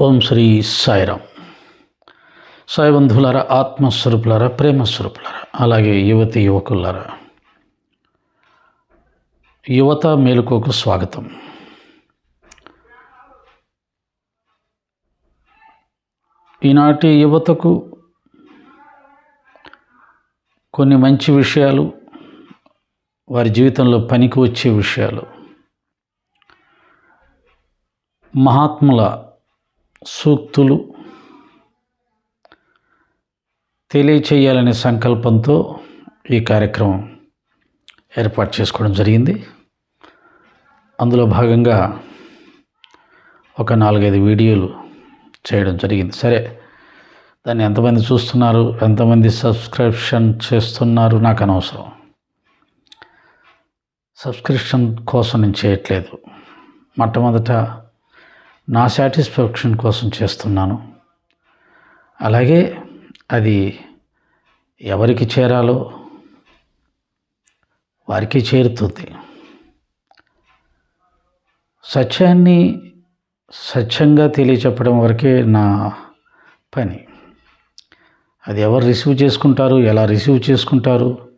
ఓం శ్రీ సాయిరామ్. సాయబంధువులారా ఆత్మస్వరూపులారా ప్రేమస్వరూపులారా అలాగే యువతి యువకులారా యువత మేలుకోకు స్వాగతం. ఈనాటి యువతకు కొన్ని మంచి విషయాలు వారి జీవితంలో పనికి వచ్చే విషయాలు మహాత్ముల సూక్తులు తెలియచేయాలనే సంకల్పంతో ఈ కార్యక్రమం ఏర్పాటు చేసుకోవడం జరిగింది. అందులో భాగంగా ఒక నాలుగైదు వీడియోలు చేయడం జరిగింది. సరే దాన్ని ఎంతమంది చూస్తున్నారు? ఎంతమంది సబ్స్క్రిప్షన్ చేస్తున్నారు? నాకు అనవసరం. సబ్స్క్రిప్షన్ కోసం నేను చేయట్లేదు. మొట్టమొదట నా సాటిస్ఫాక్షన్ కోసం చేస్తున్నాను. అలాగే అది ఎవరికి చేరాలో వారికి చేరుతుంది. సత్యాన్ని సత్యంగా తెలియచెప్పడం వరకే నా పని. అది ఎవరు రిసీవ్ చేసుకుంటారు ఎలా రిసీవ్ చేసుకుంటారు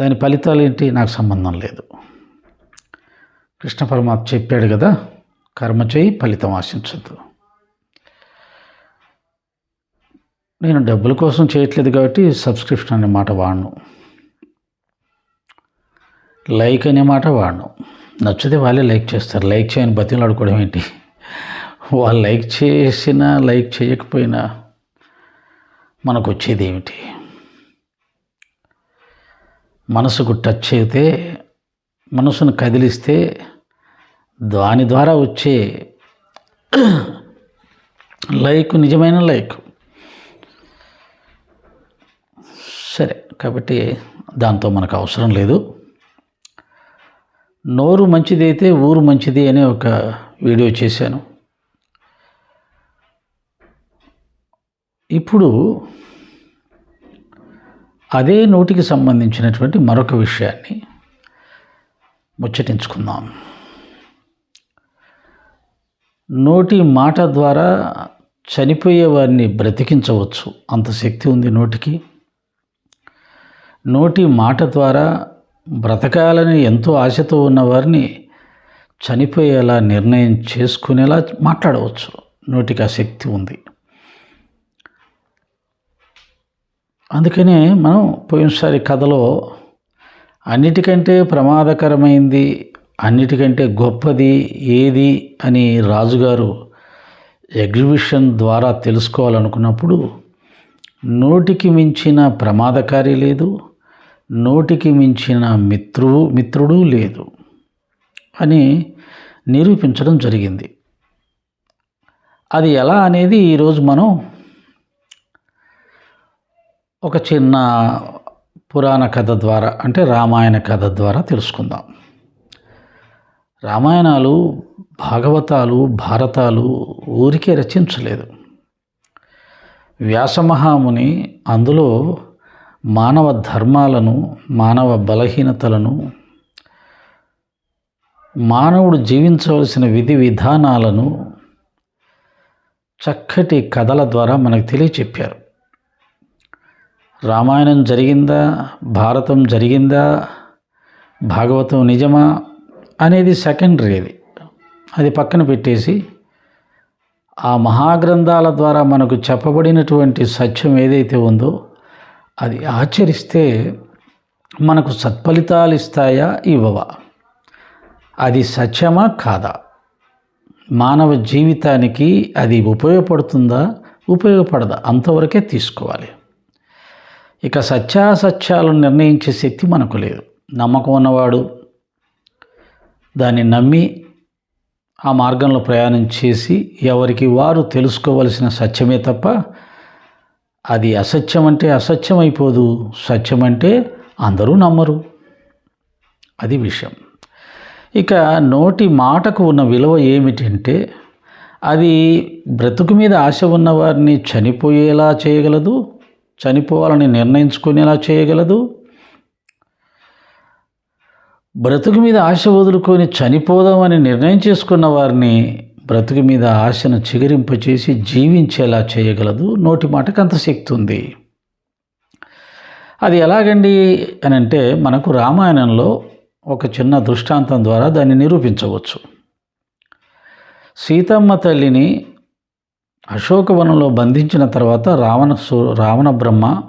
దాని ఫలితాలు ఏంటి నాకు సంబంధం లేదు. కృష్ణ పరమాత్మ చెప్పాడు కదా కర్మ చేయి ఫలితం ఆశించద్దు నేను డబ్బుల కోసం చేయట్లేదు కాబట్టి సబ్స్క్రిప్షన్ అనే మాట వాడను. లైక్ అనే మాట వాడను. నచ్చితే వాళ్ళే లైక్ చేస్తారు. లైక్ చేయని బతిలో ఆడుకోవడం ఏంటి? వాళ్ళు లైక్ చేసినా లైక్ చేయకపోయినా మనకు వచ్చేది ఏమిటి? మనసుకు టచ్ అయితే మనసును కదిలిస్తే దాని ద్వారా వచ్చే లైక్ నిజమైన లైక్. సరే కాబట్టి దాంతో మనకు అవసరం లేదు. నోరు మంచిది అయితే ఊరు మంచిది అనే ఒక వీడియో చేశాను. ఇప్పుడు అదే నోటికి సంబంధించినటువంటి మరొక విషయాన్ని ముచ్చటించుకుందాం. నోటి మాట ద్వారా చనిపోయే వారిని బ్రతికించవచ్చు. అంత శక్తి ఉంది నోటికి. నోటి మాట ద్వారా బ్రతకాలని ఎంతో ఆశతో ఉన్న వారిని చనిపోయేలా నిర్ణయం చేసుకునేలా మాట్లాడవచ్చు. నోటికి ఆ శక్తి ఉంది. అందుకనే మనం పోయినసారి కథలో అన్నిటికంటే ప్రమాదకరమైంది అన్నిటికంటే గొప్పది ఏది అని రాజుగారు ఎగ్జిబిషన్ ద్వారా తెలుసుకోవాలనుకున్నప్పుడు నోటికి మించిన ప్రమాదకారి లేదు నోటికి మించిన మిత్రువు మిత్రుడు లేదు అని నిరూపించడం జరిగింది. అది ఎలా అనేది ఈరోజు మనం ఒక చిన్న పురాణ కథ ద్వారా అంటే రామాయణ కథ ద్వారా తెలుసుకుందాం. రామాయణాలు భాగవతాలు భారతాలు ఊరికే రచించలేదు. వ్యాసమహాముని అందులో మానవ ధర్మాలను మానవ బలహీనతలను మానవుడు జీవించవలసిన విధి విధానాలను చక్కటి కథల ద్వారా మనకు తెలియచెప్పారు. రామాయణం జరిగిందా? భారతం జరిగిందా? భాగవతం నిజమా? అనేది సెకండరీ అది. అది పక్కన పెట్టేసి ఆ మహాగ్రంథాల ద్వారా మనకు చెప్పబడినటువంటి సత్యం ఏదైతే ఉందో అది ఆచరిస్తే మనకు సత్ఫలితాలు ఇస్తాయా? ఇవ్వవా. అది సత్యమా? కాదా? మానవ జీవితానికి అది ఉపయోగపడుతుందా? ఉపయోగపడదా? అంతవరకే తీసుకోవాలి. ఇక సత్యాసత్యాలను నిర్ణయించే శక్తి మనకు లేదు. నమ్మకం ఉన్నవాడు దాన్ని నమ్మి ఆ మార్గంలో ప్రయాణం చేసి ఎవరికి వారు తెలుసుకోవలసిన సత్యమే తప్ప అది అసత్యం అంటే అసత్యం అయిపోదు. సత్యం అంటే అందరూ నమ్మరు. అది విషయం. ఇక నోటి మాటకు ఉన్న విలువ ఏమిటంటే అది బ్రతుకు మీద ఆశ ఉన్న వారిని చనిపోయేలా చేయగలదు చనిపోవాలని నిర్ణయించుకునేలా చేయగలదు బ్రతుకు మీద ఆశ వదులుకొని చనిపోదామని నిర్ణయం చేసుకున్న వారిని బ్రతుకు మీద ఆశను చిగురింపచేసి జీవించేలా చేయగలదు. నోటి మాటకు అంత శక్తి ఉంది. అది ఎలాగండి అని అంటే మనకు రామాయణంలో ఒక చిన్న దృష్టాంతం ద్వారా దాన్ని నిరూపించవచ్చు. సీతమ్మ తల్లిని అశోకవనంలో బంధించిన తర్వాత రావణ సు రావణ బ్రహ్మ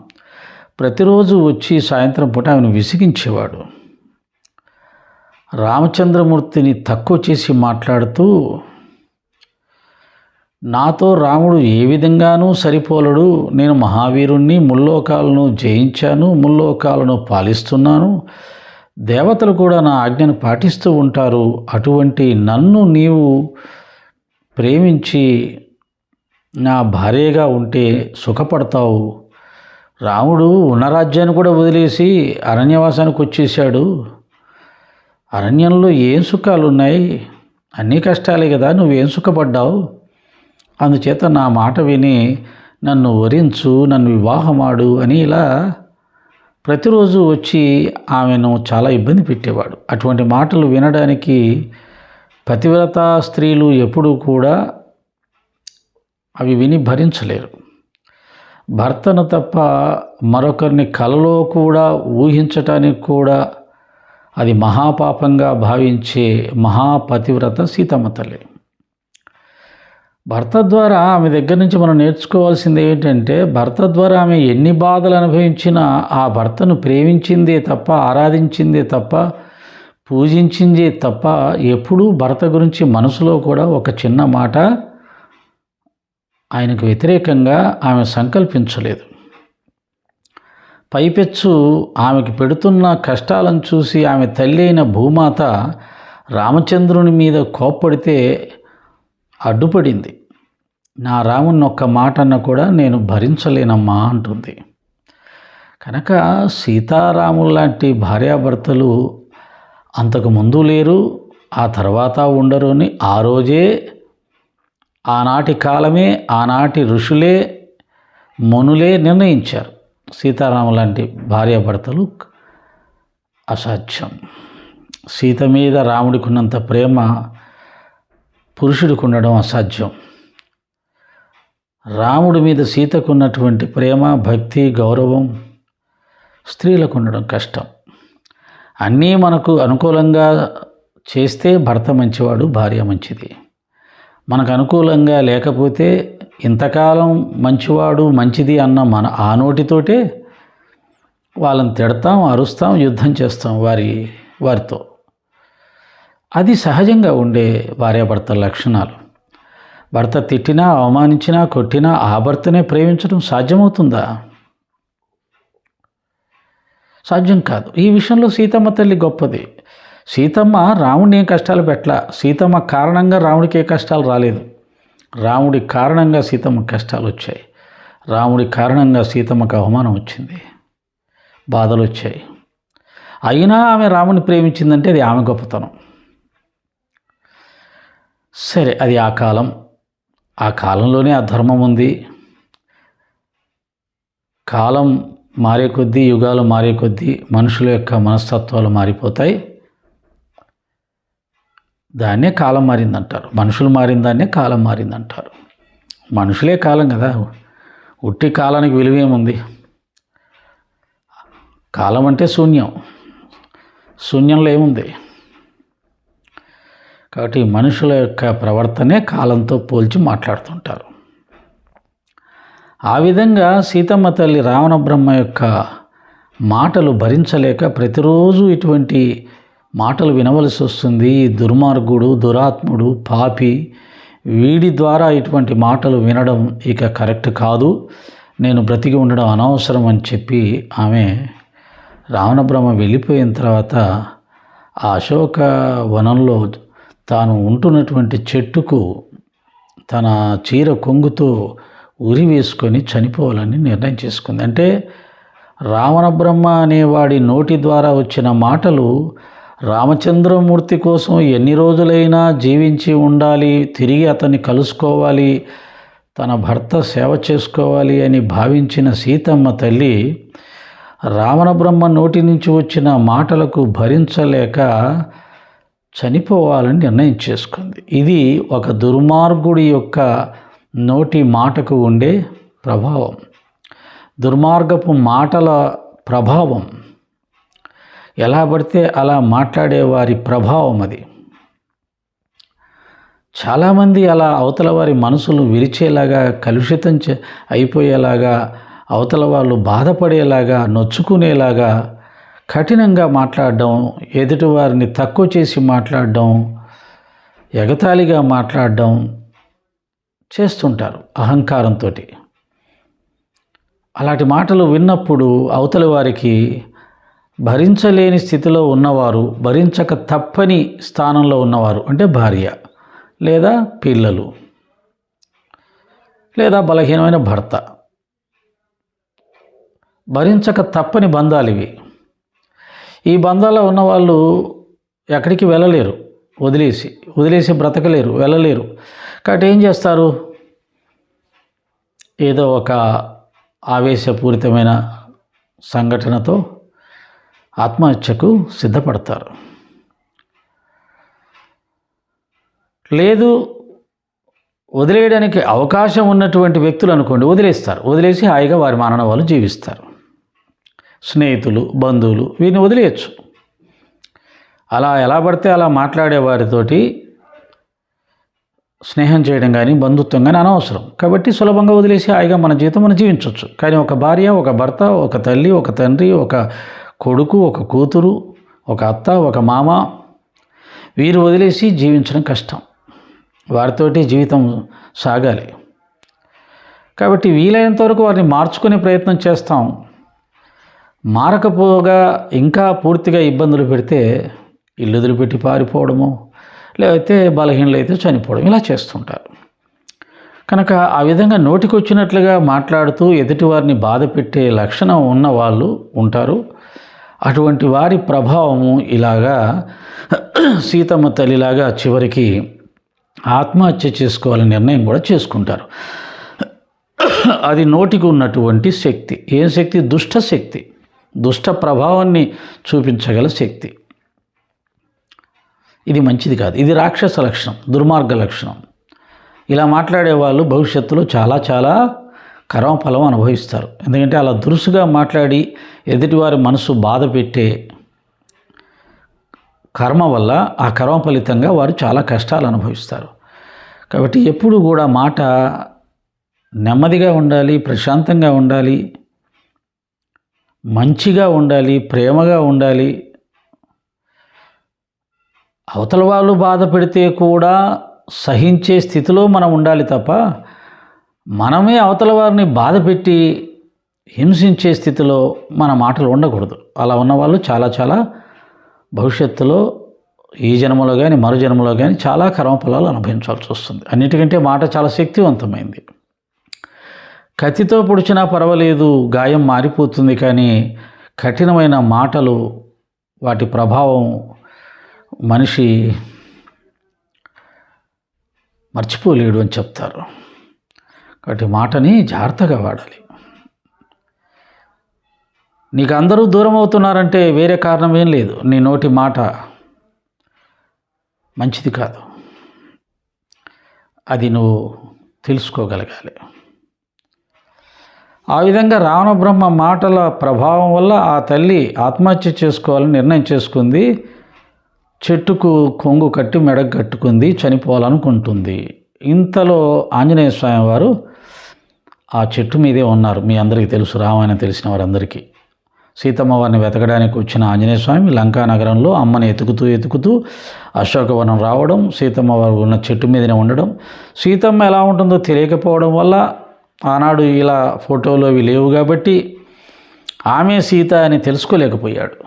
ప్రతిరోజు వచ్చి సాయంత్రం పూట ఆమెను విసిగించేవాడు. రామచంద్రమూర్తిని తక్కువ చేసి మాట్లాడుతూ నాతో రాముడు ఏ విధంగానూ సరిపోలడు. నేను మహావీరుణ్ణి ముల్లోకాలను జయించాను ముల్లోకాలను పాలిస్తున్నాను. దేవతలు కూడా నా ఆజ్ఞను పాటిస్తూ ఉంటారు. అటువంటి నన్ను నీవు ప్రేమించి నా భార్యగా ఉంటే సుఖపడతావు. రాముడు ఉన్న రాజ్యాన్ని కూడా వదిలేసి అరణ్యవాసానికి వచ్చేసాడు అరణ్యంలో ఏం సుఖాలు ఉన్నాయి అన్ని కష్టాలే కదా నువ్వేం సుఖపడ్డావు? అందుచేత నా మాట విని నన్ను వరించు నన్ను వివాహమాడు అని ఇలా ప్రతిరోజు వచ్చి ఆమెను చాలా ఇబ్బంది పెట్టేవాడు. అటువంటి మాటలు వినడానికి పతివ్రత స్త్రీలు ఎప్పుడూ కూడా అవి విని భరించలేరు. భర్తను తప్ప మరొకరిని కలలో కూడా ఊహించటానికి కూడా అది మహాపాపంగా భావించే మహాపతివ్రత సీతమ్మ తల్లి. భర్త ద్వారా ఆమె దగ్గర నుంచి మనం నేర్చుకోవాల్సింది ఏంటంటే భర్త ద్వారా ఆమె ఎన్ని బాధలు అనుభవించినా ఆ భర్తను ప్రేమించిందే తప్ప ఆరాధించిందే తప్ప పూజించిందే తప్ప ఎప్పుడూ భర్త గురించి మనసులో కూడా ఒక చిన్న మాట ఆయనకు వ్యతిరేకంగా ఆమె సంకల్పించలేదు. పైపెచ్చు ఆమెకు పెడుతున్న కష్టాలను చూసి ఆమె తల్లి అయిన భూమాత రామచంద్రుని మీద కోప్పడితే అడ్డుపడింది. నా రాముని ఒక్క మాట అన్న కూడా నేను భరించలేనమ్మా అంటుంది. కనుక సీతారాములు లాంటి భార్యాభర్తలు అంతకు ముందు లేరు ఆ తర్వాత ఉండరు అని ఆ రోజే ఆనాటి కాలమే ఆనాటి ఋషులే మునులే నిర్ణయించారు. సీతారాము లాంటి భార్యాభర్తలు అసాధ్యం. సీత మీద రాముడికి ఉన్నంత ప్రేమ పురుషుడికి ఉండడం అసాధ్యం. రాముడి మీద సీతకు ఉన్నటువంటి ప్రేమ భక్తి గౌరవం స్త్రీలకు ఉండడం కష్టం. అన్నీ మనకు అనుకూలంగా చేస్తే భర్త మంచివాడు భార్య మంచిది. మనకు అనుకూలంగా లేకపోతే ఇంతకాలం మంచివాడు మంచిది అన్న మన ఆ నోటితోటే వాళ్ళని తిడతాం అరుస్తాం యుద్ధం చేస్తాం వారి వారితో. అది సహజంగా ఉండే భార్యాభర్తల లక్షణాలు. భర్త తిట్టినా అవమానించినా కొట్టినా ఆ భర్తనే ప్రేమించడం సాధ్యమవుతుందా? సాధ్యం కాదు. ఈ విషయంలో సీతమ్మ తల్లి గొప్పది. సీతమ్మ రాముడిని ఏం కష్టాలు పెట్టలా? సీతమ్మ కారణంగా రాముడికి ఏ కష్టాలు రాలేదు. రాముడి కారణంగా సీతమ్మ కష్టాలు వచ్చాయి. రాముడి కారణంగా సీతమ్మకు అవమానం వచ్చింది. బాధలు వచ్చాయి అయినా ఆమె రాముని ప్రేమించిందంటే అది ఆమె గొప్పతనం. సరే అది ఆ కాలం. ఆ కాలంలోనే ఆ ధర్మం ఉంది. కాలం మారే కొద్దీ యుగాలు మారే కొద్దీ మనుషుల యొక్క మనస్తత్వాలు మారిపోతాయి. దాన్నే కాలం మారిందంటారు. మనుషులు మారిన దాన్నే కాలం మారిందంటారు. మనుషులే కాలం కదా. ఉట్టి కాలానికి విలువేముంది కాలం అంటే శూన్యం. శూన్యంలో ఏముంది? కాబట్టి మనుషుల యొక్క ప్రవర్తనే కాలంతో పోల్చి మాట్లాడుతుంటారు. ఆ విధంగా సీతమ్మ తల్లి రావణ బ్రహ్మ యొక్క మాటలు భరించలేక ప్రతిరోజు ఇటువంటి మాటలు వినవలసి వస్తుంది. దుర్మార్గుడు దురాత్ముడు పాపి. వీడి ద్వారా ఇటువంటి మాటలు వినడం ఇక కరెక్ట్ కాదు. నేను బ్రతికి ఉండడం అనవసరం అని చెప్పి ఆమె రావణబ్రహ్మ వెళ్ళిపోయిన తర్వాత ఆ అశోక వనంలో తాను ఉంటున్నటువంటి చెట్టుకు తన చీర కొంగుతో ఉరి వేసుకొని చనిపోవాలని నిర్ణయం చేసుకుంది. అంటే రావణ బ్రహ్మ అనేవాడి నోటి ద్వారా వచ్చిన మాటలు రామచంద్రమూర్తి కోసం ఎన్ని రోజులైనా జీవించి ఉండాలి తిరిగి అతన్ని కలుసుకోవాలి తన భర్త సేవ చేసుకోవాలి అని భావించిన సీతమ్మ తల్లి రావణ బ్రహ్మ నోటి నుంచి వచ్చిన మాటలకు భరించలేక చనిపోవాలని నిర్ణయం చేసుకుంది. ఇది ఒక దుర్మార్గుడి యొక్క నోటి మాటకు ఉండే ప్రభావం. దుర్మార్గపు మాటల ప్రభావం. ఎలా పడితే అలా మాట్లాడే వారి ప్రభావం అది. చాలామంది అలా అవతల వారి మనసులు విరిచేలాగా కలుషితం చే అయిపోయేలాగా అవతల వాళ్ళు బాధపడేలాగా నొచ్చుకునేలాగా కఠినంగా మాట్లాడడం ఎదుటివారిని తక్కువ చేసి మాట్లాడడం ఎగతాళిగా మాట్లాడడం చేస్తుంటారు అహంకారంతో అలాంటి మాటలు విన్నప్పుడు అవతలి వారికి భరించలేని స్థితిలో ఉన్నవారు భరించక తప్పని స్థానంలో ఉన్నవారు అంటే భార్య లేదా పిల్లలు లేదా బలహీనమైన భర్త. భరించక తప్పని బంధాలు ఇవి. ఈ బంధాల్లో ఉన్నవాళ్ళు ఎక్కడికి వెళ్ళలేరు వదిలేసి వదిలేసి బ్రతకలేరు వెళ్ళలేరు. కాబట్టి ఏం చేస్తారు? ఏదో ఒక ఆవేశపూరితమైన సంఘటనతో ఆత్మహత్యకు సిద్ధపడతారు. లేదు వదిలేయడానికి అవకాశం ఉన్నటువంటి వ్యక్తులు అనుకోండి వదిలేస్తారు. వదిలేసి హాయిగా వారి మానన వాళ్ళు జీవిస్తారు. స్నేహితులు బంధువులు వీరిని వదిలేయచ్చు. అలా ఎలా పడితే అలా మాట్లాడే వారితోటి స్నేహం చేయడం కానీ బంధుత్వం కానీ అనవసరం. కాబట్టి సులభంగా వదిలేసి హాయిగా మన జీవితం మనం జీవించవచ్చు. కానీ ఒక భార్య ఒక భర్త ఒక తల్లి ఒక తండ్రి ఒక కొడుకు ఒక కూతురు ఒక అత్త ఒక మామ వీరు వదిలేసి జీవించడం కష్టం. వారితోటి జీవితం సాగాలి. కాబట్టి వీలైనంత వరకు వారిని మార్చుకునే ప్రయత్నం చేస్తాం. మారకపోగా ఇంకా పూర్తిగా ఇబ్బందులు పెడితే ఇల్లు వదిలిపెట్టి పారిపోవడము లేకపోతే బలహీనలు అయితే చనిపోవడం ఇలా చేస్తుంటారు. కనుక ఆ విధంగా నోటికొచ్చినట్లుగా మాట్లాడుతూ ఎదుటి వారిని బాధ పెట్టే లక్షణం ఉన్న వాళ్ళు ఉంటారు. అటువంటి వారి ప్రభావము ఇలాగా సీతమ్మ తల్లిలాగా చివరికి ఆత్మహత్య చేసుకోవాలని నిర్ణయం కూడా చేసుకుంటారు. అది నోటికి ఉన్నటువంటి శక్తి. ఏ శక్తి? దుష్ట శక్తి. దుష్ట ప్రభావాన్ని చూపించగల శక్తి. ఇది మంచిది కాదు. ఇది రాక్షస లక్షణం దుర్మార్గ లక్షణం. ఇలా మాట్లాడే వాళ్ళు భవిష్యత్తులో చాలా చాలా కర్మఫలం అనుభవిస్తారు. ఎందుకంటే అలా దురుసుగా మాట్లాడి ఎదుటివారి మనసు బాధ పెట్టే కర్మ వల్ల ఆ కర్మ ఫలితంగా వారు చాలా కష్టాలు అనుభవిస్తారు. కాబట్టి ఎప్పుడు కూడా మాట నెమ్మదిగా ఉండాలి ప్రశాంతంగా ఉండాలి మంచిగా ఉండాలి ప్రేమగా ఉండాలి. అవతల వాళ్ళు బాధ పెడితే కూడా సహించే స్థితిలో మనం ఉండాలి తప్ప మనమే అవతల వారిని బాధ పెట్టి హింసించే స్థితిలో మన మాటలు ఉండకూడదు. అలా ఉన్నవాళ్ళు చాలా చాలా భవిష్యత్తులో ఈ జన్మలో కానీ మరు జన్మలో కానీ చాలా కర్మఫలాలు అనుభవించాల్సి వస్తుంది. అన్నిటికంటే మాట చాలా శక్తివంతమైంది. కత్తితో పొడిచినా పర్వాలేదు గాయం మారిపోతుంది కానీ కఠినమైన మాటలు వాటి ప్రభావం మనిషి మర్చిపోలేడు అని చెప్తారు. కాబట్టి మాటని జాగ్రత్తగా వాడాలి. నీకు అందరూ దూరం అవుతున్నారంటే వేరే కారణం ఏం లేదు. నీ నోటి మాట మంచిది కాదు. అది నువ్వు తెలుసుకోగలగాలి. ఆ విధంగా రావణ బ్రహ్మ మాటల ప్రభావం వల్ల ఆ తల్లి ఆత్మహత్య చేసుకోవాలని నిర్ణయం చేసుకుంది. చెట్టుకు కొంగు కట్టి మెడకు కట్టుకుంది చనిపోవాలనుకుంటుంది. ఇంతలో ఆంజనేయ స్వామి వారు ఆ చెట్టు మీదే ఉన్నారు. మీ అందరికీ తెలుసు. రామాయణం తెలిసిన వారందరికీ. సీతమ్మ వారిని వెతకడానికి వచ్చిన ఆంజనేయ స్వామి లంకా నగరంలో అమ్మని ఎతుకుతూ ఎతుకుతూ అశోకవనం రావడం సీతమ్మ వారు ఉన్న చెట్టు మీదనే ఉండడం సీతమ్మ ఎలా ఉంటుందో తెలియకపోవడం వల్ల ఆనాడు ఇలా ఫోటోలు అవి లేవు కాబట్టి ఆమె సీత అని తెలుసుకోలేకపోయాడు.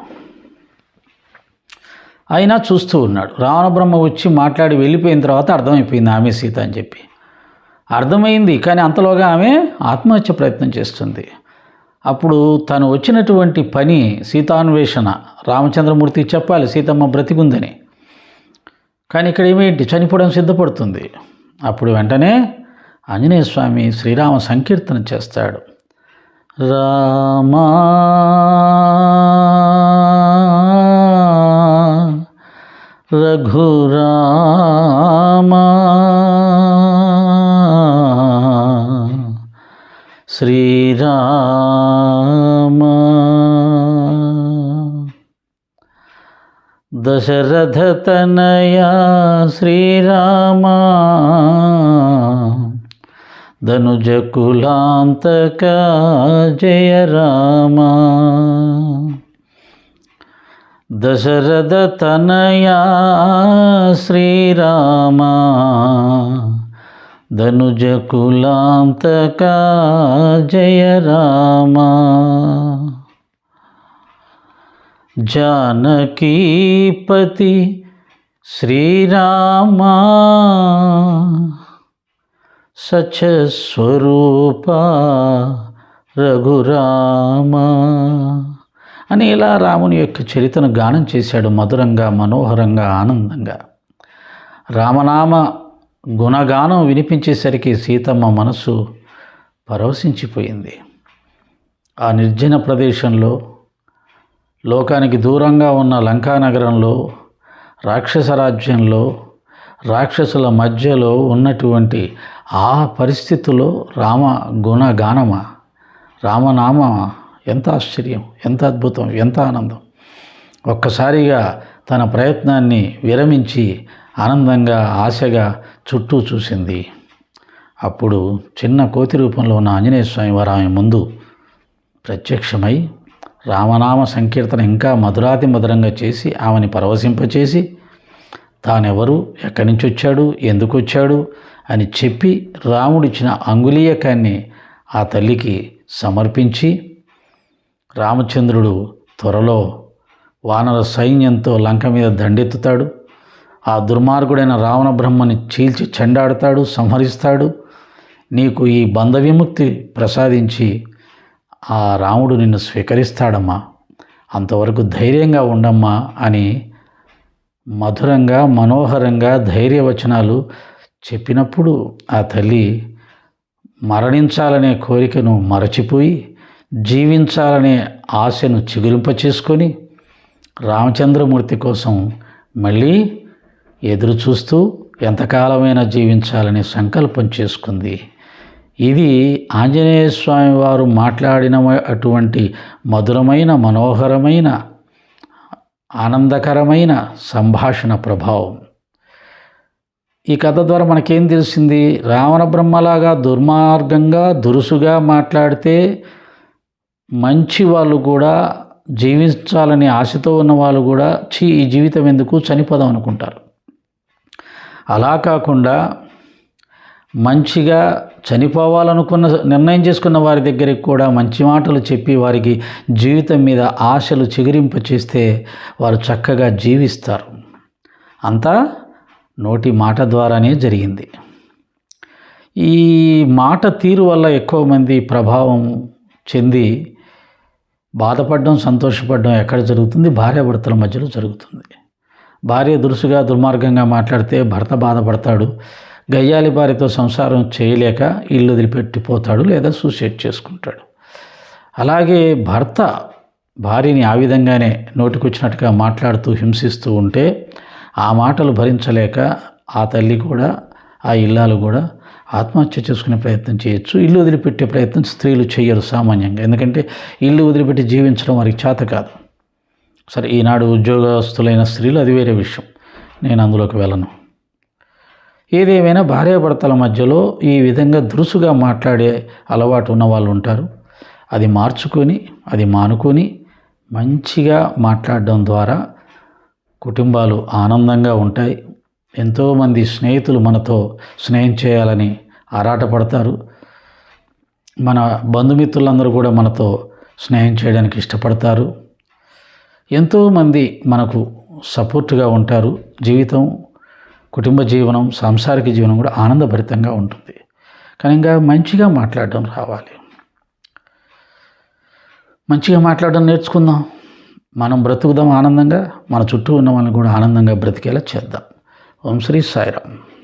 అయినా చూస్తూ ఉన్నాడు. రావణ బ్రహ్మ వచ్చి మాట్లాడి వెళ్ళిపోయిన తర్వాత అర్థమైపోయింది ఆమె సీత అని చెప్పి. అర్థమైంది కానీ అంతలోగా ఆమె ఆత్మహత్య ప్రయత్నం చేస్తుంది. అప్పుడు తను వచ్చినటువంటి పని సీతాన్వేషణ. రామచంద్రమూర్తి చెప్పాలి సీతమ్మ బ్రతికుందని. కానీ ఇక్కడ ఏమేంటి? చనిపోవడం సిద్ధపడుతుంది. అప్పుడు వెంటనే ఆంజనేయ స్వామి శ్రీరామ సంకీర్తన చేస్తాడు. రామా రఘురామా శ్రీరామా. దశరథతనయా శ్రీరామా. ధనుజకులాంతక జయ రామా. దశరథతనయా శ్రీరామా. ధనుజకులాంతక జయ రామ. జానకీపతి శ్రీరామా. సచస్వరూప రఘురామ. అని ఇలా రాముని యొక్క చరితను గానం చేశాడు మధురంగా మనోహరంగా ఆనందంగా. రామనామ గుణగానం వినిపించేసరికి సీతమ్మ మనసు పరవశించిపోయింది. ఆ నిర్జన ప్రదేశంలో లోకానికి దూరంగా ఉన్న లంకా నగరంలో రాక్షస రాజ్యంలో రాక్షసుల మధ్యలో ఉన్నటువంటి ఆ పరిస్థితుల్లో రామ గుణగానమ? రామనామ ఎంత ఆశ్చర్యం ఎంత అద్భుతం ఎంత ఆనందం. ఒక్కసారిగా తన ప్రయత్నాన్ని విరమించి ఆనందంగా ఆశగా చుట్టూ చూసింది. అప్పుడు చిన్న కోతి రూపంలో ఉన్న ఆంజనేయ స్వామి వారు ఆమె ముందు ప్రత్యక్షమై రామనామ సంకీర్తన ఇంకా మధురాతి మధురంగా చేసి ఆమెని పరవశింపచేసి తానెవరు? ఎక్కడి నుంచి వచ్చాడు? ఎందుకు వచ్చాడు? అని చెప్పి రాముడిచ్చిన అంగులీయకాన్ని ఆ తల్లికి సమర్పించి రామచంద్రుడు త్వరలో వానర సైన్యంతో లంక మీద దండెత్తుతాడు. ఆ దుర్మార్గుడైన రావణ బ్రహ్మని చీల్చి చెండాడుతాడు సంహరిస్తాడు. నీకు ఈ బంధ విముక్తి ప్రసాదించి ఆ రాముడు నిన్ను స్వీకరిస్తాడమ్మా. అంతవరకు ధైర్యంగా ఉండమ్మా అని మధురంగా మనోహరంగా ధైర్యవచనాలు చెప్పినప్పుడు ఆ తల్లి మరణించాలనే కోరికను మరచిపోయి జీవించాలనే ఆశను చిగురింపచేసుకొని రామచంద్రమూర్తి కోసం మళ్ళీ ఎదురు చూస్తూ ఎంతకాలమైనా జీవించాలని సంకల్పం చేసుకుంది. ఇది ఆంజనేయ స్వామి వారు మాట్లాడిన అటువంటి మధురమైన మనోహరమైన ఆనందకరమైన సంభాషణ ప్రభావం. ఈ కథ ద్వారా మనకేం తెలిసింది? రావణ బ్రహ్మలాగా దుర్మార్గంగా దురుసుగా మాట్లాడితే మంచి వాళ్ళు కూడా జీవించాలని ఆశతో ఉన్న వాళ్ళు కూడా చీ ఈ జీవితం ఎందుకు చనిపోదాం అనుకుంటారు. అలా కాకుండా మంచిగా చనిపోవాలనుకున్న నిర్ణయం చేసుకున్న వారి దగ్గరికి కూడా మంచి మాటలు చెప్పి వారికి జీవితం మీద ఆశలు చిగురింప చేస్తే వారు చక్కగా జీవిస్తారు. అంతా నోటి మాట ద్వారానే జరిగింది. ఈ మాట తీరు వల్ల ఎక్కువ మంది ప్రభావం చెంది బాధపడడం సంతోషపడడం ఎక్కడ జరుగుతుంది? భార్యాభర్తల మధ్యలో జరుగుతుంది. భార్య దురుసుగా దుర్మార్గంగా మాట్లాడితే భర్త బాధపడతాడు. గయ్యాలి భార్యతో సంసారం చేయలేక ఇల్లు వదిలిపెట్టిపోతాడు లేదా సూసైడ్ చేసుకుంటాడు. అలాగే భర్త భార్యని ఆ విధంగానే నోటికొచ్చినట్టుగా మాట్లాడుతూ హింసిస్తూ ఉంటే ఆ మాటలు భరించలేక ఆ తల్లి కూడా ఆ ఇల్లాలు కూడా ఆత్మహత్య చేసుకునే ప్రయత్నం చేయొచ్చు. ఇల్లు వదిలిపెట్టే ప్రయత్నం స్త్రీలు చేయరు సామాన్యంగా. ఎందుకంటే ఇల్లు వదిలిపెట్టి జీవించడం వారికి చేత కాదు. సరే ఈనాడు ఉద్యోగస్తులైన స్త్రీలు అది వేరే విషయం. నేను అందులోకి వెళ్ళను. ఏదేమైనా భార్యాభర్తల మధ్యలో ఈ విధంగా దురుసుగా మాట్లాడే అలవాటు ఉన్న వాళ్ళు ఉంటారు. అది మార్చుకొని అది మానుకొని మంచిగా మాట్లాడడం ద్వారా కుటుంబాలు ఆనందంగా ఉంటాయి. ఎంతోమంది స్నేహితులు మనతో స్నేహం చేయాలని ఆరాటపడతారు. మన బంధుమిత్రులందరూ కూడా మనతో స్నేహం చేయడానికి ఇష్టపడతారు. ఎంతోమంది మనకు సపోర్ట్గా ఉంటారు. జీవితం కుటుంబ జీవనం సాంసారిక జీవనం కూడా ఆనందభరితంగా ఉంటుంది. కానీ ఇంకా మంచిగా మాట్లాడడం రావాలి. మంచిగా మాట్లాడడం నేర్చుకుందాం. మనం బ్రతుకుదాం ఆనందంగా మన చుట్టూ ఉన్న వాళ్ళని కూడా ఆనందంగా బ్రతికేలా చేద్దాం. ఓం శ్రీ సాయిరామ్.